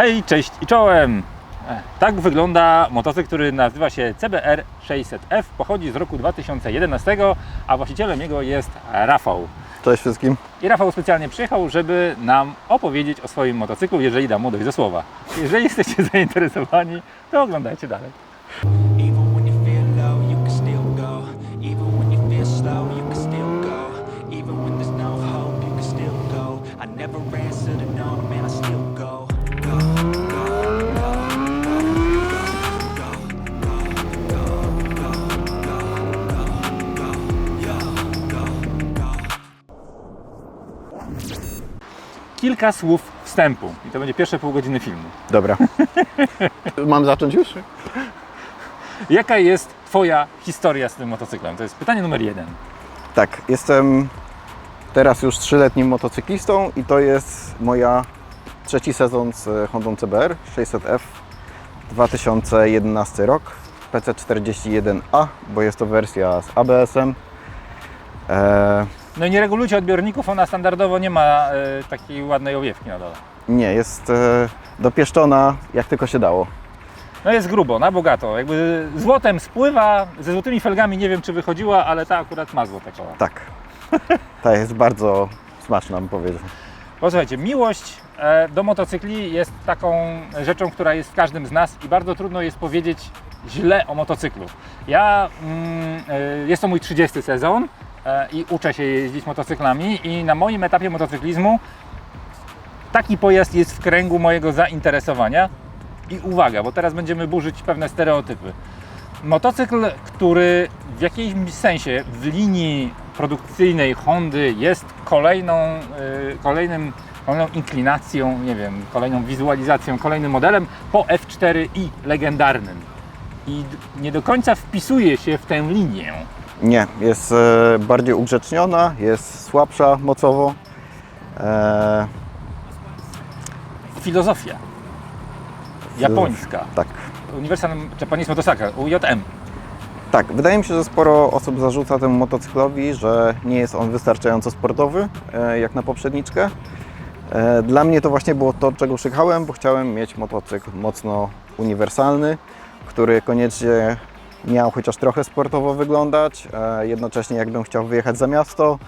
Hej, cześć i czołem! E, Tak wygląda motocykl, który nazywa się CBR 600F. Pochodzi z roku 2011, a właścicielem jego jest Rafał. Cześć wszystkim. I Rafał specjalnie przyjechał, żeby nam opowiedzieć o swoim motocyklu, jeżeli dam mu dojść do słowa. Jeżeli jesteście zainteresowani, to oglądajcie dalej. Kilka słów wstępu i to będzie pierwsze pół godziny filmu. Dobra. Mam zacząć już? Jaka jest Twoja historia z tym motocyklem? To jest pytanie numer jeden. Tak, jestem teraz już trzyletnim motocyklistą i to jest moja trzeci sezon z Hondą CBR 600F 2011 rok PC41A, bo jest to wersja z ABS-em. Eee, No i nie regulujcie odbiorników, ona standardowo nie ma e, takiej ładnej owiewki na dole. nie, jest e, dopieszczona jak tylko się dało. No jest grubo, na bogato. Jakby złotem spływa, ze złotymi felgami nie wiem czy wychodziła, ale ta akurat ma złote koła. Tak. Ta jest bardzo smaczna, bym powiedział. Posłuchajcie, miłość e, do motocykli jest taką rzeczą, która jest w każdym z nas i bardzo trudno jest powiedzieć źle o motocyklu. Ja, mm, e, jest to mój 30 sezon i uczę się jeździć motocyklami i na moim etapie motocyklizmu taki pojazd jest w kręgu mojego zainteresowania i uwaga, bo teraz będziemy burzyć pewne stereotypy. Motocykl, który w jakimś sensie w linii produkcyjnej Hondy jest kolejną, y, kolejnym, kolejną inklinacją, nie wiem, kolejną wizualizacją, kolejnym modelem po F4i legendarnym. I nie do końca wpisuje się w tę linię. Nie, jest e, bardziej ugrzeczniona, jest słabsza mocowo. E, Filozofia japońska. tak. Universal Japanese Motorcycle, UJM. Tak, wydaje mi się, że sporo osób zarzuca temu motocyklowi, że nie jest on wystarczająco sportowy, e, jak na poprzedniczkę. E, Dla mnie to właśnie było to, czego szukałem, bo chciałem mieć motocykl mocno uniwersalny, który koniecznie miał chociaż trochę sportowo wyglądać, e, jednocześnie jakbym chciał wyjechać za miasto,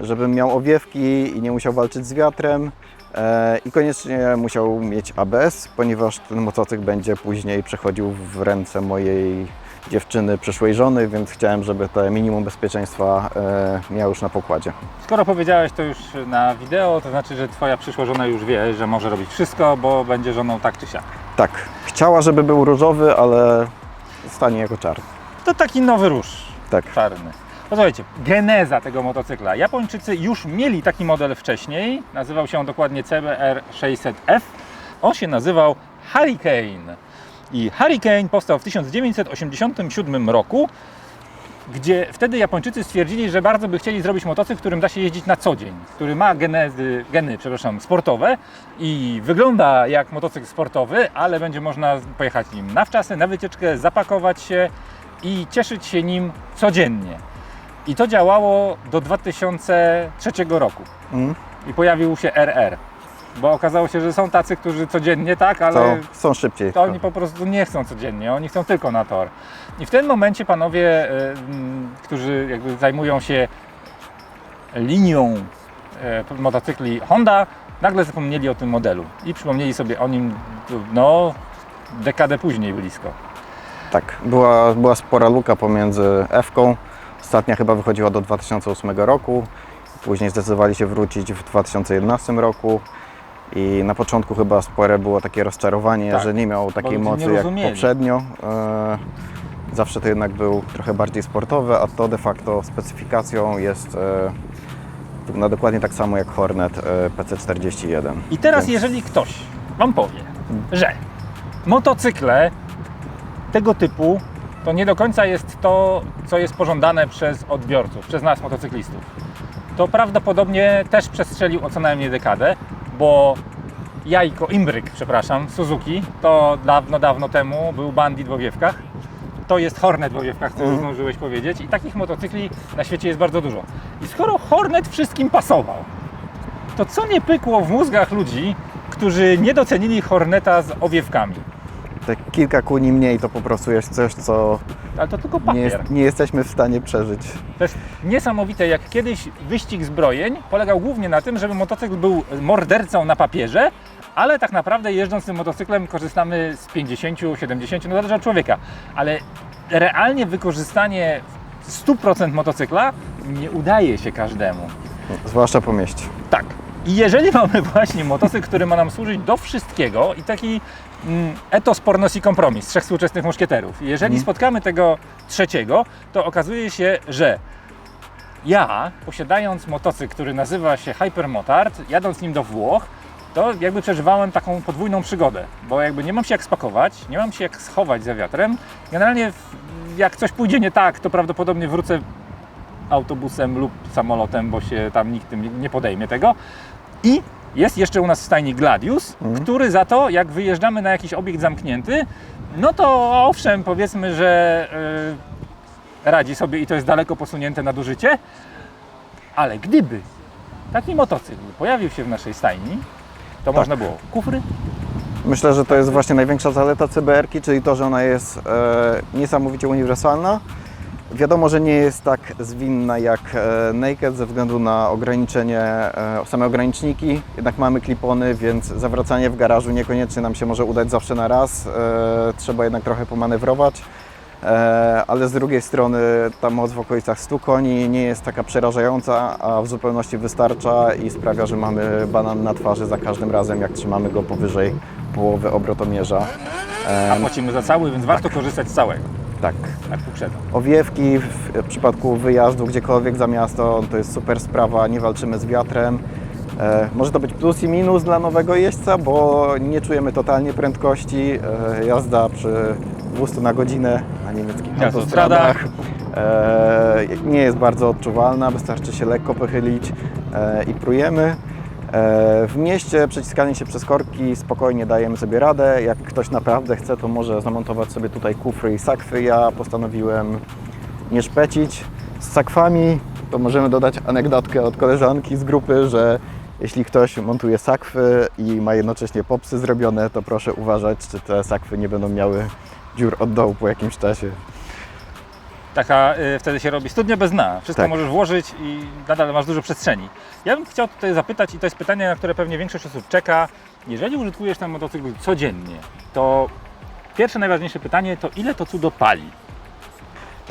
żebym miał owiewki i nie musiał walczyć z wiatrem e, i koniecznie musiał mieć ABS, ponieważ ten motocykl będzie później przechodził w ręce mojej dziewczyny, przyszłej żony, więc chciałem, żeby te minimum bezpieczeństwa e, miał już na pokładzie. Skoro powiedziałeś to już na wideo, to znaczy, że Twoja przyszła żona już wie, że może robić wszystko, bo będzie żoną tak czy siak. Tak, chciała, żeby był różowy, ale stanie jako czarny. To taki nowy róż Tak. czarny. Posłuchajcie, geneza tego motocykla. Japończycy już mieli taki model wcześniej. Nazywał się on dokładnie CBR 600F. On się nazywał Hurricane. I Hurricane powstał w 1987 roku, gdzie wtedy Japończycy stwierdzili, że bardzo by chcieli zrobić motocykl, którym da się jeździć na co dzień, który ma genezy, geny przepraszam, sportowe i wygląda jak motocykl sportowy, ale będzie można pojechać nim na wczasy, na wycieczkę, zapakować się i cieszyć się nim codziennie. I to działało do 2003 roku. Mm. I pojawił się RR. Bo okazało się, że są tacy, którzy codziennie, tak, ale To są szybciej. to oni po prostu nie chcą codziennie, oni chcą tylko na tor. I w tym momencie panowie, y, mm, którzy jakby zajmują się linią y, motocykli Honda, nagle zapomnieli o tym modelu i przypomnieli sobie o nim, no, dekadę później blisko. Tak, była, była spora luka pomiędzy F-ką. Ostatnia chyba wychodziła do 2008 roku. Później zdecydowali się wrócić w 2011 roku. I na początku chyba spore było takie rozczarowanie, Tak, że nie miał takiej mocy jak poprzednio. E, Zawsze to jednak był trochę bardziej sportowy, a to de facto specyfikacją jest e, na dokładnie tak samo jak Hornet e, PC41. I teraz Więc- jeżeli ktoś Wam powie, że motocykle tego typu to nie do końca jest to, co jest pożądane przez odbiorców, przez nas motocyklistów, to prawdopodobnie też przestrzelił o co najmniej dekadę, bo jajko, imbryk, przepraszam, Suzuki, to dawno, dawno temu był bandit w owiewkach. To jest Hornet w owiewkach, co Mhm. zdążyłeś powiedzieć. I takich motocykli na świecie jest bardzo dużo. I skoro Hornet wszystkim pasował, to co nie pykło w mózgach ludzi, którzy nie docenili Horneta z owiewkami. Te kilka kuni mniej to po prostu jest coś, co Ale to tylko nie, papier. jest, nie jesteśmy w stanie przeżyć. To jest niesamowite, jak kiedyś wyścig zbrojeń polegał głównie na tym, żeby motocykl był mordercą na papierze, ale tak naprawdę jeżdżąc tym motocyklem korzystamy z 50, 70, no zależy od człowieka. Ale realnie wykorzystanie 100% motocykla nie udaje się każdemu. Zwłaszcza po mieście. Tak. I jeżeli mamy właśnie motocykl, który ma nam służyć do wszystkiego i taki etos, pornos i kompromis trzech współczesnych muszkieterów. Jeżeli spotkamy tego trzeciego, to okazuje się, że ja, posiadając motocykl, który nazywa się Hypermotard, jadąc nim do Włoch, to jakby przeżywałem taką podwójną przygodę, bo jakby nie mam się jak spakować, nie mam się jak schować za wiatrem. Generalnie jak coś pójdzie nie tak, to prawdopodobnie wrócę autobusem lub samolotem, bo się tam nikt tym nie podejmie tego. I jest jeszcze u nas w stajni Gladius, który za to, jak wyjeżdżamy na jakiś obiekt zamknięty, no to owszem, powiedzmy, że yy, radzi sobie i to jest daleko posunięte nadużycie, ale gdyby taki motocykl pojawił się w naszej stajni, to można było kufry, Myślę, że to jest właśnie największa zaleta CBR-ki, czyli to, że ona jest e, niesamowicie uniwersalna. Wiadomo, że nie jest tak zwinna jak e, Naked ze względu na ograniczenie, e, same ograniczniki. Jednak mamy klipony, więc zawracanie w garażu niekoniecznie nam się może udać zawsze na raz. E, trzeba jednak trochę pomanewrować. Ale z drugiej strony ta moc w okolicach 100 koni nie jest taka przerażająca, a w zupełności wystarcza i sprawia, że mamy banan na twarzy za każdym razem, jak trzymamy go powyżej połowy obrotomierza. a płacimy za cały, więc warto korzystać z całego. Tak. Tak uprzedzam. Owiewki w przypadku wyjazdu gdziekolwiek za miasto to jest super sprawa, nie walczymy z wiatrem. E, może to być plus i minus dla nowego jeźdźca, bo nie czujemy totalnie prędkości. E, jazda przy 200 na godzinę na niemieckich autostradach e, nie jest bardzo odczuwalna, wystarczy się lekko pochylić e, i prujemy. E, W mieście przeciskanie się przez korki spokojnie dajemy sobie radę. Jak ktoś naprawdę chce, to może zamontować sobie tutaj kufry i sakwy. Ja postanowiłem nie szpecić. Z sakwami to możemy dodać anegdotkę od koleżanki z grupy, że jeśli ktoś montuje sakwy i ma jednocześnie popsy zrobione, to proszę uważać, czy te sakwy nie będą miały dziur od dołu po jakimś czasie. Taka y, wtedy się robi studnia bez dna. Wszystko Tak. możesz włożyć i nadal masz dużo przestrzeni. Ja bym chciał tutaj zapytać, i to jest pytanie, na które pewnie większość osób czeka. Jeżeli użytkujesz ten motocykl codziennie, to pierwsze najważniejsze pytanie to ile to cudo pali?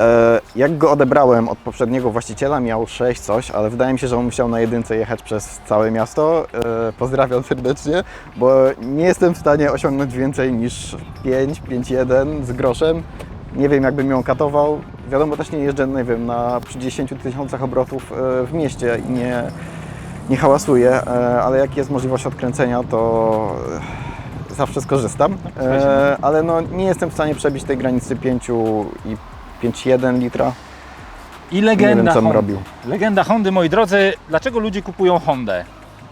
E, Jak go odebrałem od poprzedniego właściciela, miał 6 coś, ale wydaje mi się, że on musiał na jedynce jechać przez całe miasto. E, Pozdrawiam serdecznie, bo nie jestem w stanie osiągnąć więcej niż 5, 5,1 z groszem. Nie wiem, jakbym ją katował. Wiadomo, też nie jeżdżę, nie wiem, na przy 10 tysiącach obrotów e, w mieście i nie, nie hałasuję, e, ale jak jest możliwość odkręcenia, to e, zawsze skorzystam. Ale no, nie jestem w stanie przebić tej granicy 5 i 5,1 litra. I legenda Nie wiem, co bym robił. Legenda Hondy, moi drodzy, dlaczego ludzie kupują Hondę?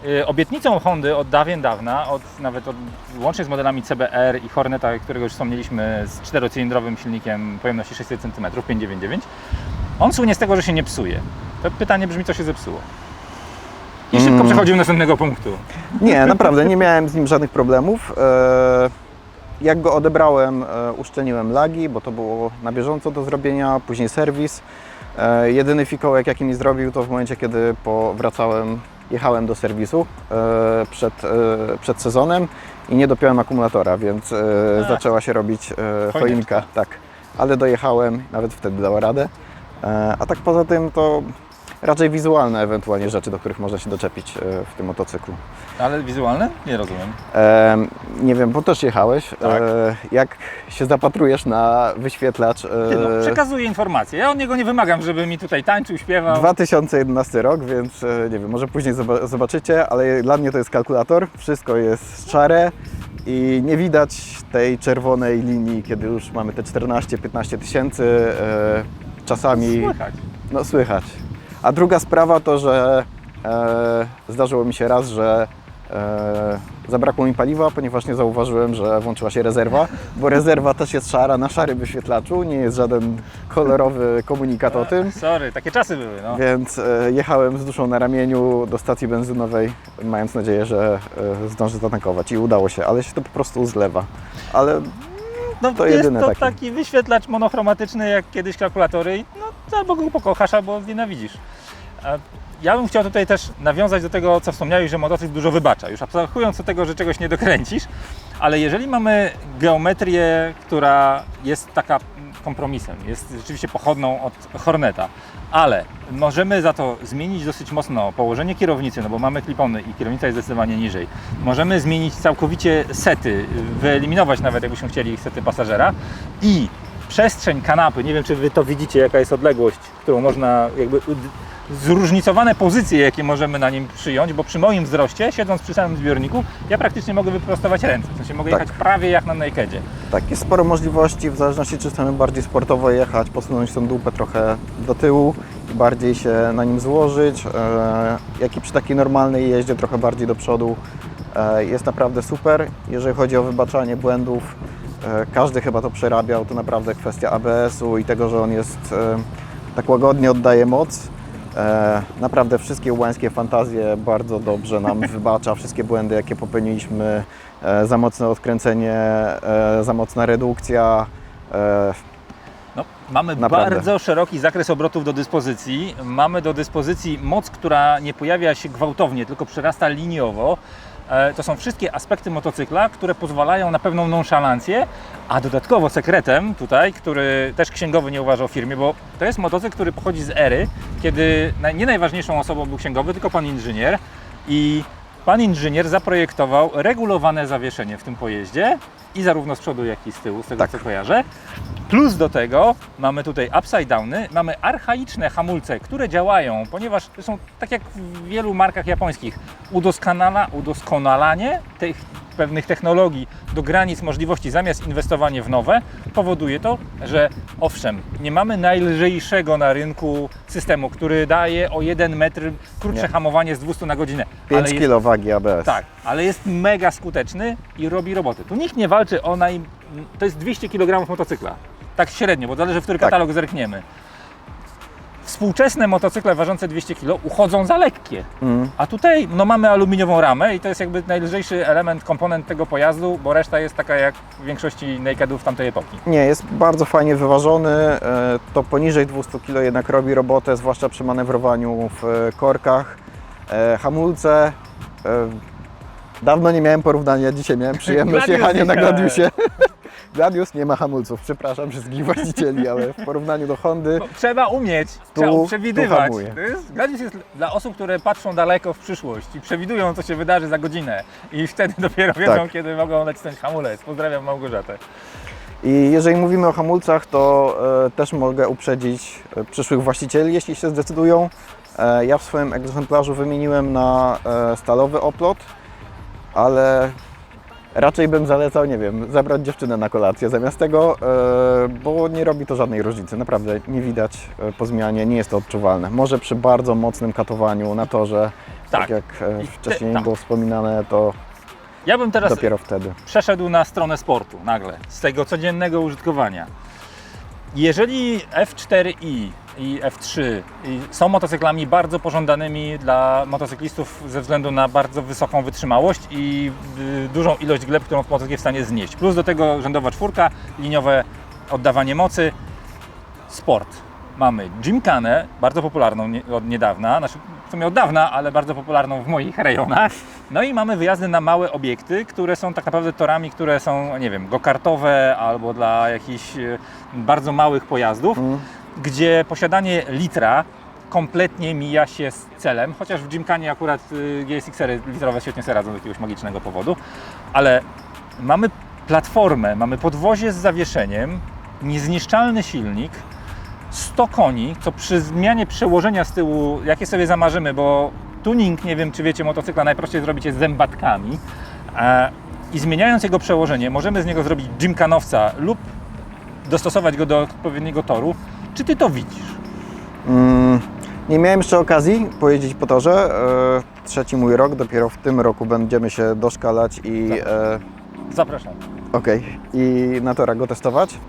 Yy, Obietnicą Hondy od dawien dawna, od, nawet od, łącznie z modelami CBR i Horneta, którego już wspomnieliśmy, z czterocylindrowym silnikiem pojemności 600 cm, 599, on słynie z tego, że się nie psuje. To pytanie brzmi, co się zepsuło. I szybko Mm. przechodzimy do następnego punktu. Nie, naprawdę nie miałem z nim żadnych problemów. E, Jak go odebrałem, e, uszczelniłem lagi, bo to było na bieżąco do zrobienia, później serwis. E, Jedyny fikołek, jaki mi zrobił, to w momencie, kiedy powracałem, jechałem do serwisu e, przed, e, przed sezonem i nie dopiąłem akumulatora, więc e, A. zaczęła się robić choinka. Tak, ale dojechałem, nawet wtedy dała radę. A tak poza tym to raczej wizualne ewentualnie rzeczy, do których można się doczepić e, w tym motocyklu. Ale wizualne? Nie rozumiem. Em, nie wiem, bo też jechałeś. Tak. E, jak się zapatrujesz na wyświetlacz e, no, przekazuję informacje. Ja od niego nie wymagam, żeby mi tutaj tańczył, śpiewał. 2011 rok, więc e, nie wiem, może później zoba- zobaczycie, ale dla mnie to jest kalkulator. Wszystko jest szare i nie widać tej czerwonej linii, kiedy już mamy te 14-15 tysięcy. E, czasami Słychać. no, słychać. A druga sprawa to, że e, zdarzyło mi się raz, że E, zabrakło mi paliwa, ponieważ nie zauważyłem, że włączyła się rezerwa, bo rezerwa też jest szara na szarym wyświetlaczu, nie jest żaden kolorowy komunikat o tym. Sorry, takie czasy były, no. Więc e, jechałem z duszą na ramieniu do stacji benzynowej, mając nadzieję, że e, zdążę zatankować i udało się, ale się to po prostu zlewa. Ale No, To jest to takie. taki wyświetlacz monochromatyczny jak kiedyś kalkulatory i no, albo go pokochasz, albo nienawidzisz. A Ja bym chciał tutaj też nawiązać do tego, co wspomniałeś, że motocykl dużo wybacza. Już abstrahując od tego, że czegoś nie dokręcisz, ale jeżeli mamy geometrię, która jest taka kompromisem, jest rzeczywiście pochodną od Horneta, ale możemy za to zmienić dosyć mocno położenie kierownicy, no bo mamy klipony i kierownica jest zdecydowanie niżej. Możemy zmienić całkowicie sety, wyeliminować nawet jakbyśmy chcieli sety pasażera i przestrzeń kanapy, nie wiem czy Wy to widzicie, jaka jest odległość, którą można jakby zróżnicowane pozycje, jakie możemy na nim przyjąć, bo przy moim wzroście, siedząc przy samym zbiorniku, ja praktycznie mogę wyprostować ręce, w sensie mogę Tak. jechać prawie jak na nakedzie. tak, jest sporo możliwości, w zależności czy chcemy bardziej sportowo jechać, posunąć tą dupę trochę do tyłu i bardziej się na nim złożyć, e, jak i przy takiej normalnej jeździe trochę bardziej do przodu. E, jest naprawdę super. Jeżeli chodzi o wybaczanie błędów, e, każdy chyba to przerabiał, to naprawdę kwestia ABS-u i tego, że on jest tak łagodnie oddaje moc. E, naprawdę wszystkie łańskie fantazje bardzo dobrze nam wybacza, wszystkie błędy, jakie popełniliśmy, e, za mocne odkręcenie, e, za mocna redukcja. No, mamy Naprawdę. bardzo szeroki zakres obrotów do dyspozycji. Mamy do dyspozycji moc, która nie pojawia się gwałtownie, tylko przyrasta liniowo. E, To są wszystkie aspekty motocykla, które pozwalają na pewną nonszalancję, a dodatkowo sekretem tutaj, który też księgowy nie uważał w firmie, bo to jest motocykl, który pochodzi z ery, kiedy nie najważniejszą osobą był księgowy, tylko pan inżynier i pan inżynier zaprojektował regulowane zawieszenie w tym pojeździe i zarówno z przodu, jak i z tyłu, z tego Tak. co kojarzę. Plus do tego mamy tutaj upside downy, mamy archaiczne hamulce, które działają, ponieważ są tak jak w wielu markach japońskich, udoskonala, udoskonalanie tych pewnych technologii do granic możliwości zamiast inwestowanie w nowe powoduje to, że owszem, nie mamy najlżejszego na rynku systemu, który daje o 1 metr krótsze Nie. hamowanie z 200 na godzinę. 5 ale jest- kg wagi ABS. tak, ale jest mega skuteczny i robi roboty. Tu nikt nie walczy o naj... To jest 200 kg motocykla. Tak średnio, bo zależy w który Tak. katalog zerkniemy. Współczesne motocykle ważące 200 kg uchodzą za lekkie. Mm. A tutaj no, mamy aluminiową ramę i to jest jakby najlżejszy element, komponent tego pojazdu, bo reszta jest taka jak w większości nakedów tamtej epoki. Nie, jest bardzo fajnie wyważony. e, To poniżej 200 kg jednak robi robotę, zwłaszcza przy manewrowaniu w e, korkach. E, Hamulce. Dawno nie miałem porównania, dzisiaj miałem przyjemność Gladius jechania na. Gladiusie. Gladius nie ma hamulców, przepraszam wszystkich właścicieli, ale w porównaniu do Hondy No, trzeba umieć, Tu- trzeba tu przewidywać. To jest, Gladius jest dla osób, które patrzą daleko w przyszłość i przewidują, co się wydarzy za godzinę. I wtedy dopiero wiedzą, Tak. kiedy mogą nacisnąć hamulec. Pozdrawiam Małgorzatę. I jeżeli mówimy o hamulcach, to e, też mogę uprzedzić e, przyszłych właścicieli, jeśli się zdecydują. E, ja w swoim egzemplarzu wymieniłem na e, stalowy oplot, ale raczej bym zalecał, nie wiem, zabrać dziewczynę na kolację zamiast tego, e, bo nie robi to żadnej różnicy. Naprawdę nie widać e, po zmianie, nie jest to odczuwalne. Może przy bardzo mocnym katowaniu na torze, tak, Tak. jak e, I te- wcześniej tak. było wspominane, to Ja bym teraz dopiero wtedy. przeszedł na stronę sportu nagle, z tego codziennego użytkowania. Jeżeli F4i i F3 i są motocyklami bardzo pożądanymi dla motocyklistów ze względu na bardzo wysoką wytrzymałość i y, dużą ilość gleb, którą motocykl jest w stanie znieść. Plus do tego rzędowa czwórka, liniowe oddawanie mocy, sport. Mamy Gymkane, bardzo popularną od niedawna, znaczy w sumie od dawna, ale bardzo popularną w moich rejonach. No i mamy wyjazdy na małe obiekty, które są tak naprawdę torami, które są, nie wiem, go-kartowe albo dla jakichś e, bardzo małych pojazdów, Mm. Gdzie posiadanie litra kompletnie mija się z celem, chociaż w Gymkanie akurat y, GSX-ery litrowe świetnie sobie radzą z jakiegoś magicznego powodu, ale mamy platformę, mamy podwozie z zawieszeniem, niezniszczalny silnik, 100 koni, co przy zmianie przełożenia z tyłu, jakie sobie zamarzymy, bo tuning, nie wiem czy wiecie, motocykla najprościej zrobić jest zębatkami e, i zmieniając jego przełożenie, możemy z niego zrobić gymkanowca lub dostosować go do odpowiedniego toru. Czy Ty to widzisz? Mm, Nie miałem jeszcze okazji pojeździć po torze. E, trzeci mój rok, dopiero w tym roku będziemy się doszkalać i e, Zapraszam. Okej, i na torach go testować.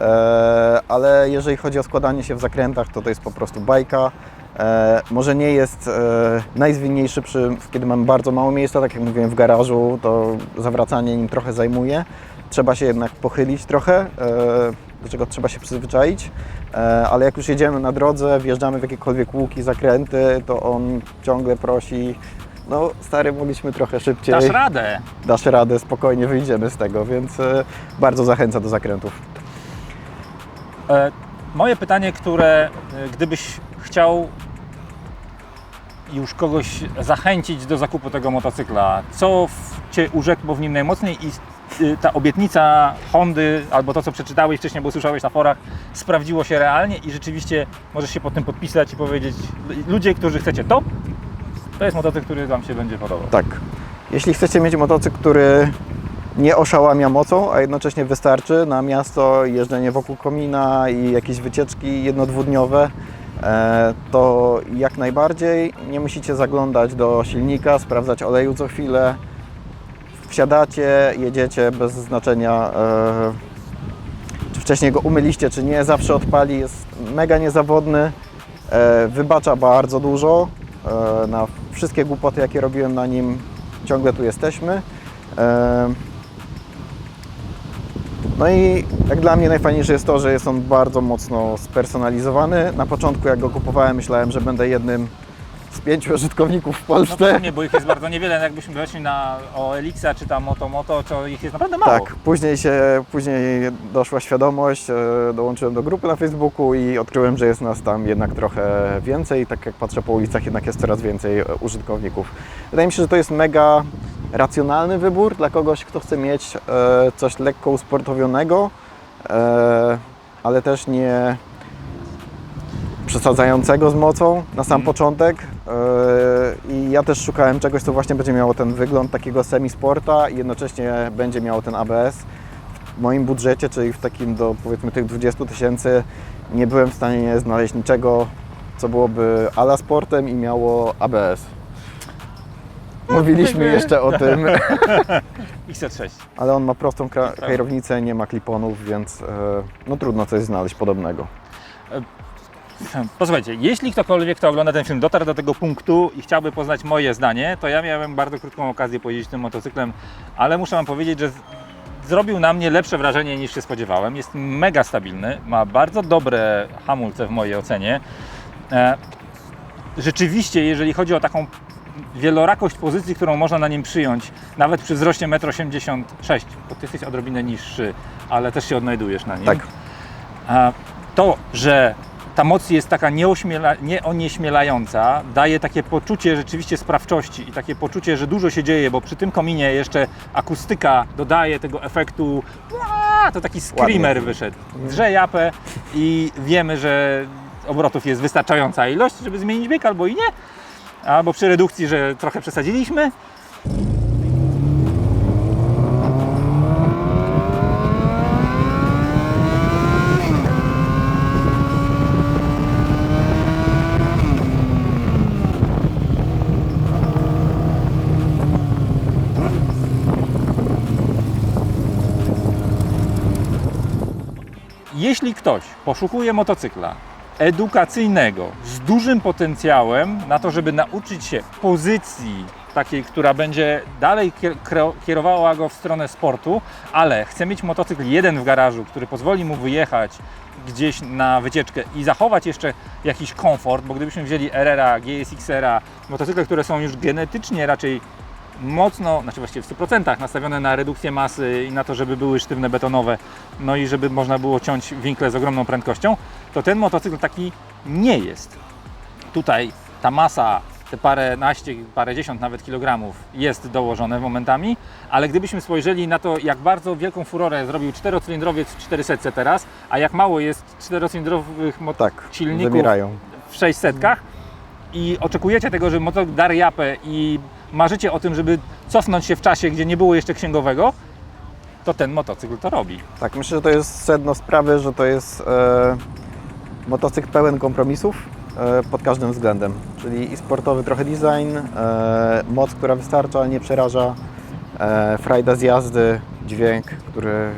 E, ale jeżeli chodzi o składanie się w zakrętach, to to jest po prostu bajka. E, może nie jest e, najzwinniejszy, przy, kiedy mam bardzo mało miejsca, tak jak mówiłem w garażu, to zawracanie nim trochę zajmuje. Trzeba się jednak pochylić trochę, e, do czego trzeba się przyzwyczaić. E, ale jak już jedziemy na drodze, wjeżdżamy w jakiekolwiek łuki, zakręty, to on ciągle prosi, no stary, mogliśmy trochę szybciej Dasz radę. dasz radę, spokojnie wyjdziemy z tego, więc e, bardzo zachęca do zakrętów. E, moje pytanie, które gdybyś chciał już kogoś zachęcić do zakupu tego motocykla, co w Cię urzekło w nim najmocniej i ta obietnica Hondy, albo to, co przeczytałeś wcześniej, bo słyszałeś na forach, sprawdziło się realnie i rzeczywiście możesz się pod tym podpisać i powiedzieć, ludzie, którzy chcecie top, to jest motocykl, który Wam się będzie podobał. Tak. Jeśli chcecie mieć motocykl, który nie oszałamia mocą, a jednocześnie wystarczy na miasto, jeżdżenie wokół komina i jakieś wycieczki jedno-dwudniowe, e, to jak najbardziej nie musicie zaglądać do silnika, sprawdzać oleju co chwilę. Wsiadacie, jedziecie bez znaczenia, e, czy wcześniej go umyliście, czy nie, zawsze odpali, jest mega niezawodny, e, wybacza bardzo dużo e, na wszystkie głupoty, jakie robiłem na nim, ciągle tu jesteśmy. No i jak dla mnie najfajniejsze jest to, że jest on bardzo mocno spersonalizowany. Na początku jak go kupowałem myślałem, że będę jednym z pięciu użytkowników w No Polsce. bo ich jest bardzo niewiele. Jakbyśmy weszli na OLX czy tam Moto Moto, to ich jest naprawdę mało. Tak, później się, później doszła świadomość, e, dołączyłem do grupy na Facebooku i odkryłem, że jest nas tam jednak trochę więcej. Tak jak patrzę po ulicach, jednak jest coraz więcej e, użytkowników. Wydaje mi się, że to jest mega racjonalny wybór dla kogoś, kto chce mieć e, coś lekko usportowionego, e, ale też nie przesadzającego z mocą na sam początek. Yy, I ja też szukałem czegoś, co właśnie będzie miało ten wygląd takiego semisporta i jednocześnie będzie miało ten ABS. W moim budżecie, czyli w takim do powiedzmy tych 20 tysięcy, nie byłem w stanie znaleźć niczego, co byłoby ala sportem i miało ABS. Mówiliśmy jeszcze o tym, XC6. ale on ma prostą kra- kierownicę, nie ma kliponów, więc yy, no trudno coś znaleźć podobnego. Posłuchajcie, jeśli ktokolwiek, kto ogląda ten film, dotarł do tego punktu i chciałby poznać moje zdanie, to ja miałem bardzo krótką okazję pojeździć tym motocyklem, ale muszę Wam powiedzieć, że zrobił na mnie lepsze wrażenie niż się spodziewałem. Jest mega stabilny, ma bardzo dobre hamulce w mojej ocenie. E, Rzeczywiście, jeżeli chodzi o taką wielorakość pozycji, którą można na nim przyjąć, nawet przy wzroście 1,86 m, bo Ty jesteś odrobinę niższy, ale też się odnajdujesz na nim. Tak. To, że ta moc jest taka nieośmiela, nieonieśmielająca, daje takie poczucie rzeczywiście sprawczości i takie poczucie, że dużo się dzieje, bo przy tym kominie jeszcze akustyka dodaje tego efektu, to taki screamer Ładnie. wyszedł. Drze japę i wiemy, że obrotów jest wystarczająca ilość, żeby zmienić bieg albo i nie, albo przy redukcji, że trochę przesadziliśmy. Jeśli ktoś poszukuje motocykla edukacyjnego z dużym potencjałem na to, żeby nauczyć się pozycji takiej, która będzie dalej kierowała go w stronę sportu, ale chce mieć motocykl jeden w garażu, który pozwoli mu wyjechać gdzieś na wycieczkę i zachować jeszcze jakiś komfort, bo gdybyśmy wzięli RR-a, GSX-era, motocykle, które są już genetycznie raczej mocno, znaczy właściwie w 100% nastawione na redukcję masy i na to, żeby były sztywne betonowe, no i żeby można było ciąć winkle z ogromną prędkością, to ten motocykl taki nie jest. Tutaj ta masa, te parę naście, parę dziesiąt nawet kilogramów jest dołożone momentami, ale gdybyśmy spojrzeli na to, jak bardzo wielką furorę zrobił czterocylindrowiec w 400 teraz, a jak mało jest czterocylindrowych Tak, silników zabierają. w 600 i oczekujecie tego, że motor da japę i marzycie o tym, żeby cofnąć się w czasie, gdzie nie było jeszcze księgowego, to ten motocykl to robi. Tak, myślę, że to jest sedno sprawy, że to jest e, motocykl pełen kompromisów. e, pod każdym względem. Czyli i sportowy trochę design, e, moc, która wystarcza, nie przeraża, e, frajda z jazdy, dźwięk, który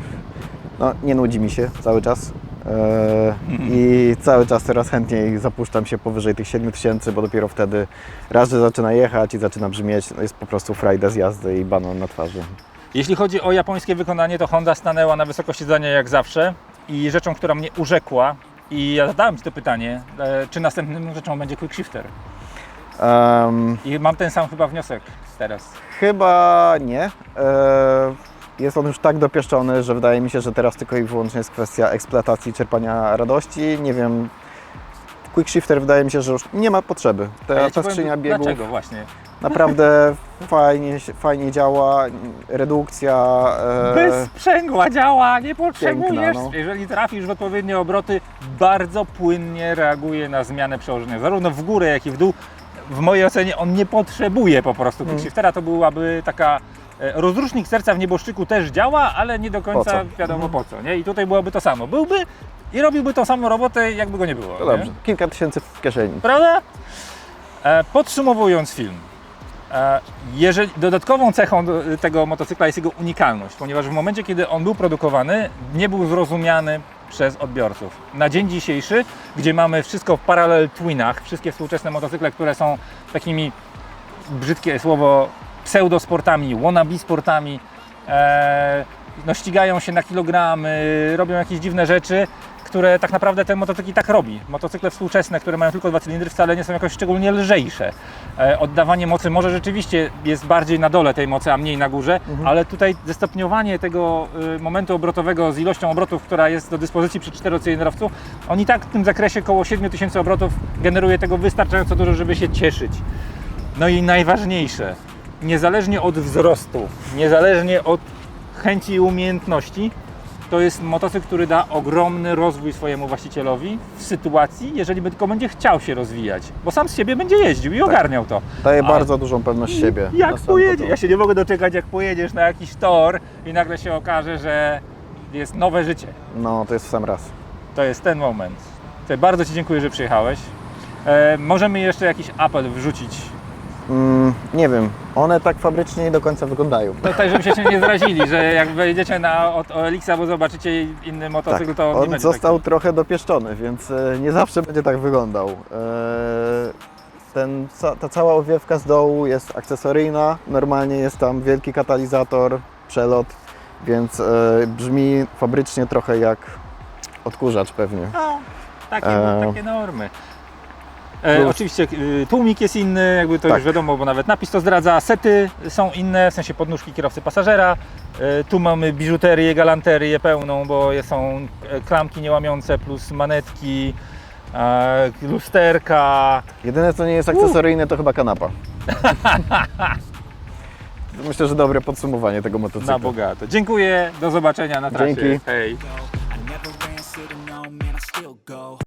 no, nie nudzi mi się cały czas. E, I cały czas coraz chętniej zapuszczam się powyżej tych 7000, bo dopiero wtedy raz, że zaczyna jechać i zaczyna brzmieć, no jest po prostu frajda z jazdy i banan na twarzy. Jeśli chodzi o japońskie wykonanie, to Honda stanęła na wysokości zdania jak zawsze i rzeczą, która mnie urzekła i ja zadałem Ci to pytanie, e, czy następną rzeczą będzie quick shifter. Em, I mam ten sam chyba wniosek teraz. Chyba nie. E, Jest on już tak dopieszczony, że wydaje mi się, że teraz tylko i wyłącznie jest kwestia eksploatacji, czerpania radości. Nie wiem. Quick Shifter wydaje mi się, że już nie ma potrzeby. Ta, ja ta powiem, skrzynia biegów Dlaczego właśnie? naprawdę fajnie, fajnie działa. Redukcja. e, Bez sprzęgła działa, nie potrzebujesz. Piękna, no. Jeżeli trafisz w odpowiednie obroty, bardzo płynnie reaguje na zmianę przełożenia, zarówno w górę, jak i w dół. W mojej ocenie on nie potrzebuje po prostu Mm. quickshiftera, to byłaby taka rozrusznik serca w nieboszczyku też działa, ale nie do końca Po co? wiadomo po co, nie? I tutaj byłoby to samo. Byłby i robiłby tą samą robotę, jakby go nie było. To nie? dobrze. Kilka tysięcy w kieszeni. Prawda? E, podsumowując film. E, jeżeli, dodatkową cechą do, tego motocykla jest jego unikalność, ponieważ w momencie, kiedy on był produkowany, nie był zrozumiany przez odbiorców. Na dzień dzisiejszy, gdzie mamy wszystko w parallel twinach, wszystkie współczesne motocykle, które są takimi, brzydkie słowo, pseudosportami, wannabe sportami, e, no ścigają się na kilogramy, robią jakieś dziwne rzeczy, które tak naprawdę ten motocykl i tak robi. Motocykle współczesne, które mają tylko dwa cylindry, wcale nie są jakoś szczególnie lżejsze. E, oddawanie mocy może rzeczywiście jest bardziej na dole tej mocy, a mniej na górze, ale tutaj zestopniowanie tego y, momentu obrotowego z ilością obrotów, która jest do dyspozycji przy czterocylindrowcu, on i tak w tym zakresie około 7000 obrotów generuje tego wystarczająco dużo, żeby się cieszyć. No i najważniejsze, niezależnie od wzrostu, niezależnie od chęci i umiejętności, to jest motocykl, który da ogromny rozwój swojemu właścicielowi w sytuacji, jeżeli tylko będzie chciał się rozwijać, bo sam z siebie będzie jeździł i ogarniał to. Daje A- bardzo dużą pewność siebie. Jak pojedzie? Ja się nie mogę doczekać, jak pojedziesz na jakiś tor i nagle się okaże, że jest nowe życie. No, to jest w sam raz. To jest ten moment. Bardzo Ci dziękuję, że przyjechałeś. E, możemy jeszcze jakiś apel wrzucić Mm, nie wiem, one tak fabrycznie nie do końca wyglądają. No tak, żebyście się nie zrazili, że jak wejdziecie na od Elixa, bo zobaczycie inny motocykl, Tak, to nie on będzie został trochę dopieszczony, więc e, nie zawsze będzie tak wyglądał. E, Ten, ta cała owiewka z dołu jest akcesoryjna, normalnie jest tam wielki katalizator, przelot, więc e, brzmi fabrycznie trochę jak odkurzacz pewnie. taki, no, takie, E, takie normy. E, oczywiście y, tłumik jest inny, jakby to Tak. już wiadomo, bo nawet napis to zdradza. Sety są inne, w sensie podnóżki kierowcy pasażera. E, tu mamy biżuterię, galanterię pełną, bo je- są e, klamki niełamiące plus manetki, e, lusterka. Jedyne co nie jest akcesoryjne to chyba kanapa. Myślę, że dobre podsumowanie tego motocykla. Na bogato. Dziękuję, do zobaczenia na trasie. Dzięki. Hej. I never answer to no, man, I still go.